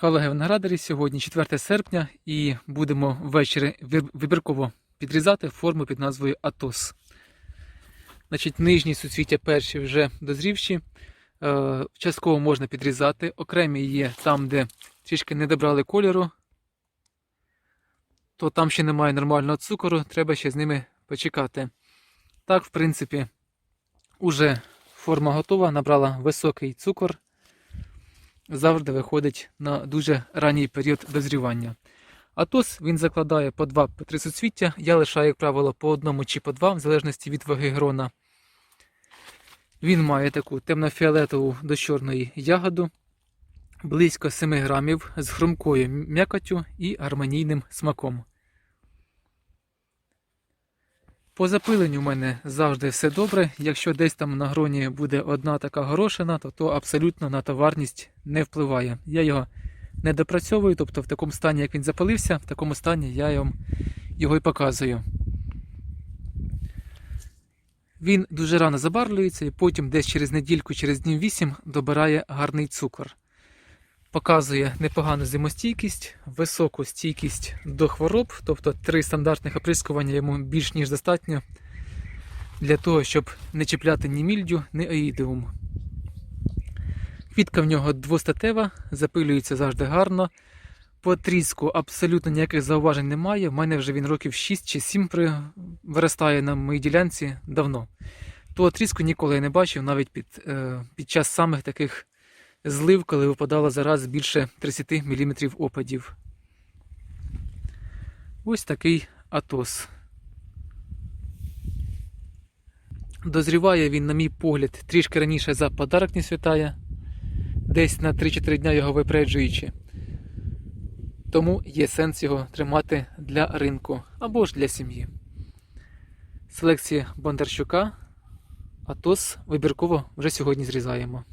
Колеги виноградарі, сьогодні 4 серпня і будемо ввечері вибірково підрізати форму під назвою Атос. Значить, нижні суцвіття перші вже дозрівші. Е, частково можна підрізати. Окремі є там, де трішки не добрали кольору, то там ще немає нормального цукору, треба ще з ними почекати. Так, в принципі, уже форма готова, набрала високий цукор завжди виходить на дуже ранній період дозрівання. Атос він закладає по 2-3 суцвіття. Я лишаю, як правило, по одному чи по два, в залежності від ваги грона. Він має таку темно-фіолетову до чорної ягоду, близько 7 грамів з хрумкою м'якотю і гармонійним смаком. По запиленню у мене завжди все добре. Якщо десь там на гроні буде одна така горошина, то то абсолютно на товарність не впливає. Я його не допрацьовую, тобто в такому стані, як він запалився, в такому стані я вам його і показую. Він дуже рано забарвлюється і потім десь через недільку, через днів 8 добирає гарний цукор. Показує непогану зимостійкість, високу стійкість до хвороб, тобто три стандартних оприскування йому більш ніж достатньо для того, щоб не чіпляти ні мільдю, ні оїдеум. Квітка в нього двостатева, запилюється завжди гарно. По тріску абсолютно ніяких зауважень немає. У мене вже він років 6 чи 7 при... виростає на моїй ділянці давно. Того тріску ніколи я не бачив, навіть під, е, під час самих таких злив, коли випадало зараз більше 30 мм опадів. Ось такий атос. Дозріває він, на мій погляд, трішки раніше за подарок не святає, десь на 3-4 дня його випереджуючи. Тому є сенс його тримати для ринку або ж для сім'ї. Селекція Бондарчука, Атос вибірково вже сьогодні зрізаємо.